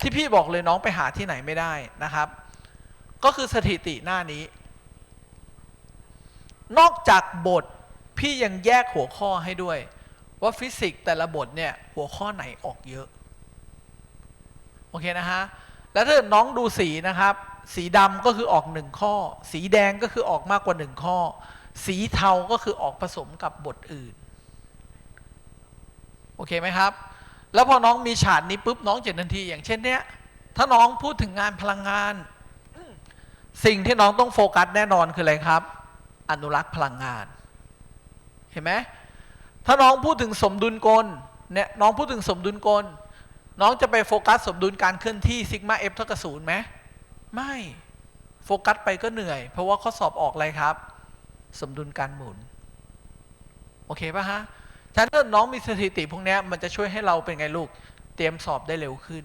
ที่พี่บอกเลยน้องไปหาที่ไหนไม่ได้นะครับ ก็คือสถิติหน้านี้ นอกจากบทพี่ยังแยกหัวข้อให้ด้วย ว่าฟิสิกส์แต่ละบทเนี่ยหัวข้อไหนออกเยอะ โอเคนะฮะ แล้วถ้าน้องดูสีนะครับ สีดำก็คือออกหนึ่งข้อ สีแดงก็คือออกมากกว่าหนึ่งข้อ สีเทาก็คือออกผสมกับบทอื่น โอเคไหมครับ แล้วพอน้องมีฉากนี้ปุ๊บน้องเจะทันที อย่างเช่นเนี้ย ถ้าน้องพูดถึงงานพลังงาน สิ่งที่น้องต้องโฟกัสแน่นอนคืออะไรครับ อนุรักษ์พลังงาน เห็นไหมถ้าน้องพูดถึงสมดุลกลเนี่ยน้องพูดถึงสมดุลกล น้องจะไปโฟกัสสมดุลการเคลื่อนที่ซิกมาเอฟเท่ากับศูนย์ไหมไม่โฟกัสไปก็เหนื่อย เพราะว่าข้อสอบออกอะไรครับ สมดุลการหมุน โอเคป่ะฮะ ถ้าน้องมีสถิติพวกนี้มันจะช่วยให้เราเป็นไงลูก เตรียมสอบได้เร็วขึ้น